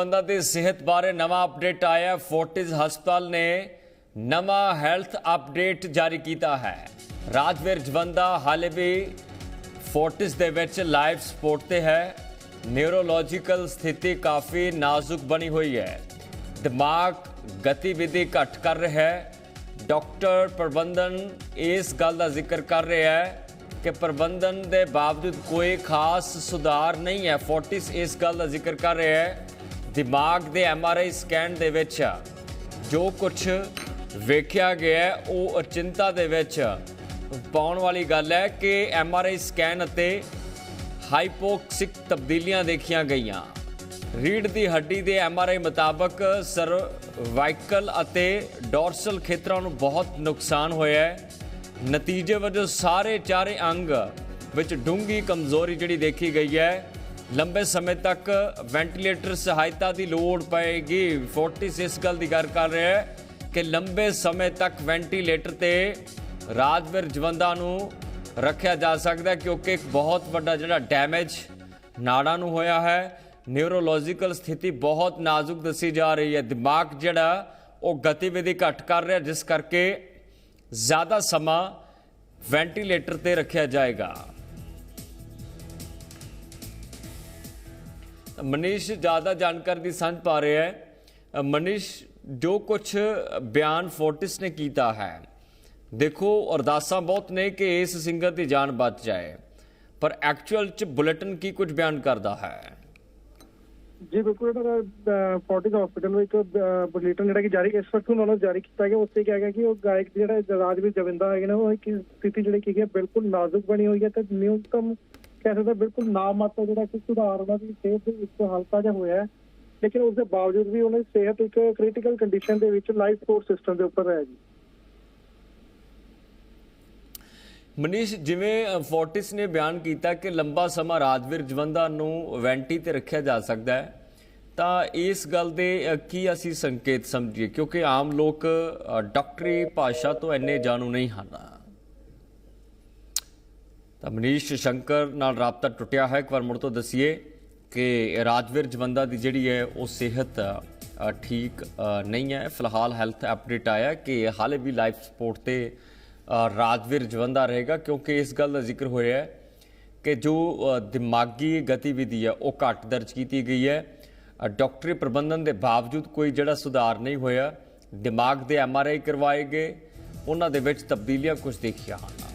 ਬੰਦਾ ਦੀ ਸਿਹਤ ਬਾਰੇ ਨਵਾਂ ਅਪਡੇਟ ਆਇਆ ਫੋਰਟਿਸ ਹਸਪਤਾਲ ਨੇ ਨਵਾਂ ਹੈਲਥ ਅਪਡੇਟ ਜਾਰੀ ਕੀਤਾ ਹੈ। ਰਾਜਵੀਰ ਜਵੰਦਾ ਹਾਲੇ ਵੀ ਫੋਰਟਿਸ ਦੇ ਵਿੱਚ ਲਾਈਵ ਸਪੋਰਟ ਤੇ ਹੈ। ਨਿਊਰੋਲੋਜੀਕਲ ਸਥਿਤੀ ਕਾਫੀ ਨਾਜ਼ੁਕ ਬਣੀ ਹੋਈ ਹੈ। ਦਿਮਾਗ ਗਤੀਵਿਧੀ ਘੱਟ ਕਰ ਰਿਹਾ ਹੈ। ਡਾਕਟਰ ਪ੍ਰਬੰਧਨ ਇਸ ਗੱਲ ਦਾ ਜ਼ਿਕਰ ਕਰ ਰਿਹਾ ਹੈ ਕਿ ਪ੍ਰਬੰਧਨ ਦੇ ਬਾਵਜੂਦ ਕੋਈ ਖਾਸ ਸੁਧਾਰ ਨਹੀਂ ਹੈ। ਫੋਰਟਿਸ ਇਸ ਗੱਲ ਦਾ ਜ਼ਿਕਰ ਕਰ ਰਿਹਾ ਹੈ ਦਿਮਾਗ ਦੇ ਐਮਆਰਆਈ ਸਕੈਨ ਦੇ ਵਿੱਚ ਜੋ ਕੁਝ ਵੇਖਿਆ ਗਿਆ ਉਹ ਅਚਿੰਤਾ ਦੇ ਵਿੱਚ ਪਾਉਣ ਵਾਲੀ ਗੱਲ ਹੈ ਕਿ ਐਮਆਰਆਈ ਸਕੈਨ ਅਤੇ ਹਾਈਪੋਕਸਿਕ ਤਬਦੀਲੀਆਂ ਦੇਖੀਆਂ ਗਈਆਂ। ਰੀੜ ਦੀ ਹੱਡੀ ਦੇ ਐਮਆਰਆਈ ਮੁਤਾਬਕ ਸਰਵਾਈਕਲ ਅਤੇ ਡੋਰਸਲ ਖੇਤਰਾਂ ਨੂੰ ਬਹੁਤ ਨੁਕਸਾਨ ਹੋਇਆ ਹੈ। ਨਤੀਜੇ ਵਜੋਂ ਸਾਰੇ ਚਾਰੇ ਅੰਗ ਵਿੱਚ ਡੂੰਗੀ ਕਮਜ਼ੋਰੀ ਜਿਹੜੀ ਦੇਖੀ ਗਈ ਹੈ। ਲੰਬੇ ਸਮੇਂ ਤੱਕ ਵੈਂਟੀਲੇਟਰ ਸਹਾਇਤਾ ਦੀ ਲੋੜ ਪਏਗੀ। ਫੋਰਟਿਸ ਇਸ ਗੱਲ ਦੀ ਗੱਲ ਕਰ ਰਿਹਾ ਹੈ ਕਿ ਲੰਬੇ ਸਮੇਂ ਤੱਕ ਵੈਂਟੀਲੇਟਰ ਤੇ ਰਾਜਵੀਰ ਜਵੰਦਾ ਨੂੰ ਰੱਖਿਆ ਜਾ ਸਕਦਾ ਕਿਉਂਕਿ ਇੱਕ ਬਹੁਤ ਵੱਡਾ ਜਿਹੜਾ ਡੈਮੇਜ ਨਾੜਾਂ ਨੂੰ ਹੋਇਆ ਹੈ। ਨਿਊਰੋਲੋਜੀਕਲ ਸਥਿਤੀ ਬਹੁਤ ਨਾਜ਼ੁਕ ਦੱਸੀ ਜਾ ਰਹੀ ਹੈ। ਦਿਮਾਗ ਜਿਹੜਾ, ਉਹ ਗਤੀਵਿਧੀ ਘੱਟ ਕਰ ਰਿਹਾ, ਜਿਸ ਕਰਕੇ ਜ਼ਿਆਦਾ ਸਮਾਂ ਵੈਂਟੀਲੇਟਰ ਤੇ ਰੱਖਿਆ ਜਾਏਗਾ। ਮਨੀਸ਼ ਜ਼ਿਆਦਾ ਜਾਣਕਾਰੀ ਦੀ ਸਾਂਝ ਪਾ ਰਿਹਾ ਹੈ। ਅ, ਮਨੀਸ਼ ਜੋ ਕੁਝ ਬਿਆਨ ਫੋਰਟਿਸ ਨੇ ਕੀਤਾ ਹੈ ਦੇਖੋ ਅਰਦਾਸਾਂ ਬਹੁਤ ਨੇ ਕਿ ਇਸ ਸਿੰਗਰ ਦੀ ਜਾਨ ਬਚ ਜਾਏ। ਪਰ ਐਕਚੁਅਲ ਚ ਬੁਲੇਟਿਨ ਕੀ ਕੁਝ ਬਿਆਨ ਕਰਦਾ ਹੈ? ਜੀ ਬਿਲਕੁਲ ਇਹਨਾਂ ਫੋਰਟਿਸ ਹਸਪੀਟਲ ਵਿੱਚ ਬੁਲੇਟਿਨ ਜਿਹੜਾ ਕਿ ਜਾਰੀ ਇਸ ਵਕਤ ਉਹਨਾਂ ਨੂੰ ਜਾਰੀ ਕੀਤਾ ਗਿਆ। ਉਸ ਤੇ ਕਿਹਾ ਗਿਆ ਕਿ ਉਹ ਗਾਇਕ ਜਿਹੜਾ ਰਾਜਵੀਰ ਜਵਿੰਦਾ ਹੈਗੇ ਨੇ ਉਹ ਇੱਕ ਸਥਿਤੀ ਜਿਹੜੀ ਕੀ ਹੈ ਬਿਲਕੁਲ ਨਾਜ਼ੁਕ ਬਣੀ ਹੋਈ ਹੈ ਤੇ ਨਿਊਨਤਮ ਕਹਿ ਸਕਦੇ ਬਿਲਕੁਲ ਨਾਮਾਤਰ ਜਿਹੜਾ ਕਿ ਸੁਧਾਰ ਉਹਨਾਂ ਦੀ ਸਿਹਤ ਦੇ ਵਿੱਚ ਹਲਕਾ ਜਿਹਾ ਹੋਇਆ ਹੈ, ਲੇਕਿਨ ਉਸ ਦੇ ਬਾਵਜੂਦ ਵੀ ਉਹਨਾਂ ਦੀ ਸਿਹਤ ਇੱਕ ਕ੍ਰਿਟੀਕਲ ਕੰਡੀਸ਼ਨ ਦੇ ਵਿੱਚ ਲਾਈਫ ਸਪੋਰਟ ਸਿਸਟਮ ਦੇ ਉੱਪਰ ਹੈ ਜੀ ਮਨੀਸ਼, ਜਿਵੇਂ ਫੋਰਟਿਸ ਨੇ ਬਿਆਨ ਕੀਤਾ ਕਿ ਲੰਬਾ ਸਮਾਂ ਰਾਜਵੀਰ ਜਵੰਦਾ ਨੂੰ ਵੈਂਟੀ ਤੇ ਰੱਖਿਆ ਜਾ ਸਕਦਾ ਹੈ, ਤਾਂ ਇਸ ਗੱਲ ਦੇ ਕੀ ਅਸੀਂ ਸੰਕੇਤ ਸਮਝੀਏ? ਕਿਉਂਕਿ ਆਮ ਲੋਕ ਡਾਕਟਰੀ ਭਾਸ਼ਾ ਤੋਂ ਇੰਨੇ ਜਾਣੂ ਨਹੀਂ ਹਨ। ਤਾਂ ਮਨੀਸ਼ ਸ਼ੰਕਰ ਨਾਲ ਰਾਬਤਾ ਟੁੱਟਿਆ ਹੈ। ਇੱਕ ਵਾਰ ਮੁੜ ਤੋਂ ਦਸੀਏ ਕਿ ਰਾਜਵੀਰ ਜਵੰਦਾ ਦੀ ਜਿਹੜੀ ਹੈ ਉਹ ਸਿਹਤ ਠੀਕ ਨਹੀਂ ਹੈ। ਫਿਲਹਾਲ ਹੈਲਥ ਅਪਡੇਟ ਆਇਆ ਕਿ ਹਾਲੇ ਵੀ ਲਾਈਫ ਸਪੋਰਟ ਤੇ ਰਾਜਵੀਰ ਜਵੰਦਾ ਰਹੇਗਾ ਕਿਉਂਕਿ ਇਸ ਗੱਲ ਦਾ ਜ਼ਿਕਰ ਹੋਇਆ ਹੈ ਕਿ ਜੋ ਦਿਮਾਗੀ ਗਤੀਵਿਧੀ ਹੈ ਉਹ ਘੱਟ ਦਰਜ ਕੀਤੀ ਗਈ ਹੈ। ਅ, ਡਾਕਟਰੀ ਪ੍ਰਬੰਧਨ ਦੇ ਬਾਵਜੂਦ ਕੋਈ ਜਿਹੜਾ ਸੁਧਾਰ ਨਹੀਂ ਹੋਇਆ। ਦਿਮਾਗ ਦੇ ਐਮਆਰਆਈ ਕਰਵਾਏ ਗਏ। ਉਹਨਾਂ ਦੇ ਵਿੱਚ ਤਬਦੀਲੀਆਂ ਕੁਝ ਦੇਖੀਆਂ ਹਨ।